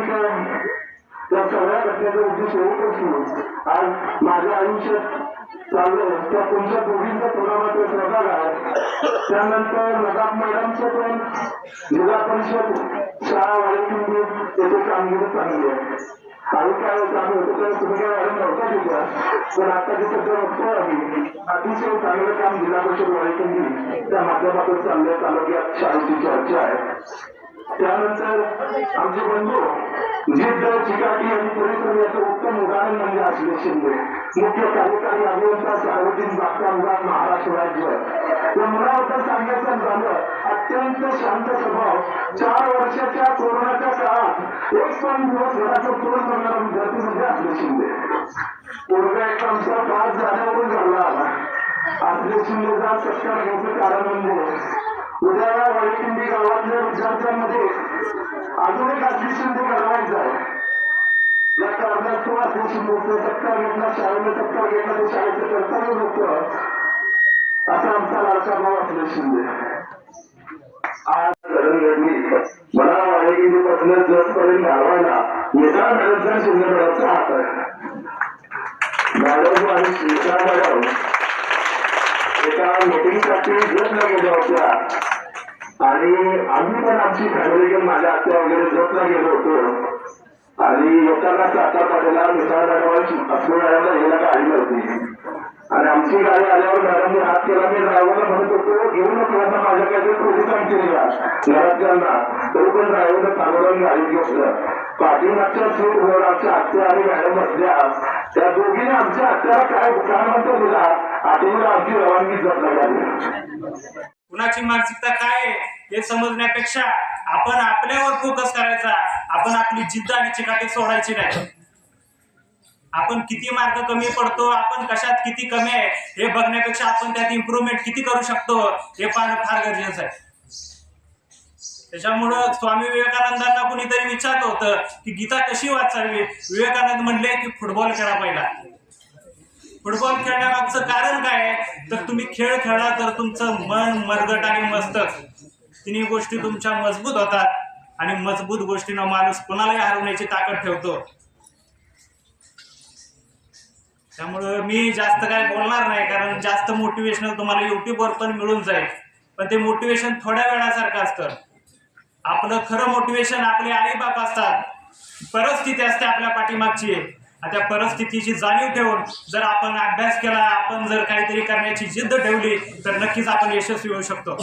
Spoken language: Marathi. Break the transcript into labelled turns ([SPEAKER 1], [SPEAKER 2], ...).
[SPEAKER 1] ठिकाणी त्या सगळ्या घटनेचा उद्देश एकच होईल आज माझ्या आयुष्यात चाललं त्या तुमच्या दोघींचा पुरामात्र सहभाग आहे त्यानंतर नदाब मॅडमचं पण जिल्हा परिषद शाळा वाळीकिंदी येथे कामगिरी चांगली आहे काय होतं तुम्ही काय नव्हता तिथं पण आता जे सध्या बघतोय आम्ही अतिशय चांगलं काम जिल्हा परिषद वाळीकिंदी त्या माध्यमातून चाललंय तालुक्यात शाळेची चर्चा आहे त्यानंतर आमचे बंधू म्हणजे जिद्द चिकाटी आणि परिश्रम याचं उत्तम उदाहरण म्हणजे असले शिंदे मुख्य कार्यकारी अभियंता सार्वजनिक बागकाम विभाग महाराष्ट्र राज्य. या मुलाबद्दल सांगायचं झालं अत्यंत शांत स्वभाव. चार वर्षाच्या कोरोनाच्या काळात एक पण दिवस घराचं तोड करणारा विद्यार्थी म्हणजे असले शिंदे पोरगा एक आमचा पाच झाल्यावरून झाला. आला असले शिंदेचा सत्कार घ्यायचं कारण म्हणजे उद्या या वाईकिंडी गावातल्या विद्यार्थ्यांमध्ये अजून एक असली शिंदे घडवायचं आहे या कारणास्तव असली धक्का घेतला शाळेने धक्का घेतला ते शाळेचं कर्तव्य होतं असा आमचा लाडका भाव असले शिंदे आज धरण घडली मला वाईकिंडी पासून जसपर्यंत घालवायला निदान मॅडमचा शिंदे मॅडमचा हात आहे मॅडम आणि श्रीका मॅडम एका मीटिंगसाठी जपला गेल्या होत्या आणि आम्ही पण आमची फॅमिली घेऊन माझ्या आत्या वगैरे जपला गेलो होतो. आणि लोकांना साखर पाठवला मिसाळ मॅडम अस्मी मॅडमला यायला गाडी नव्हती आणि आमची गाडी आल्यावर घरांनी हात केला मी ड्रायव्हरला म्हणत होतो घेऊ नको आता माझ्या काही पोलीस आमची निघा घरातल्यांना तरी पण ड्रायव्हरने चांगलं गाडी घेतलं. पाठीमागच्या सीटवर आमच्या आत्या आणि मॅडम असल्या त्या दोघीने आमच्या आत्याला काय काय म्हणतो दिला आठवडा आमची रवानगी जपल्या गाडी
[SPEAKER 2] कुणाची मानसिकता काय हे समजण्यापेक्षा आपण आपल्यावर फोकस करायचा. आपण आपली जिद्द आणि चिकाटी सोडायची नाही. आपण किती मार्क कमी पडतो आपण कशात किती कमी आहे हे बघण्यापेक्षा आपण त्यात इम्प्रुव्हमेंट किती करू शकतो हे पाहणं फार गरजेचं आहे. त्याच्यामुळं स्वामी विवेकानंदांना कुणीतरी विचारलं होतं की गीता कशी वाचावी? विवेकानंद म्हणले की फुटबॉल खेळा पहिला. फुटबॉल खेळण्यामागचं कारण काय आहे? तर तुम्ही खेळ खेळला तर तुमचं मन मरगट आणि मस्तक तिन्ही गोष्टी तुमच्या मजबूत होतात आणि मजबूत गोष्टीनं माणूस कोणालाही हरवण्याची ताकद ठेवतो. त्यामुळं मी जास्त काय बोलणार नाही कारण जास्त मोटिवेशनल तुम्हाला युट्यूबवर पण मिळून जाईल. पण ते मोटिवेशन थोड्या वेळासारखं असतं. आपलं खरं मोटिवेशन आपले आई बाप असतात. परिस्थिती असते आपल्या पाठीमागची. त्या परिस्थितीची जाणीव ठेवून जर आपण अभ्यास केला आपण जर काहीतरी करण्याची जिद्द ठेवली तर नक्कीच आपण यशस्वी होऊ शकतो.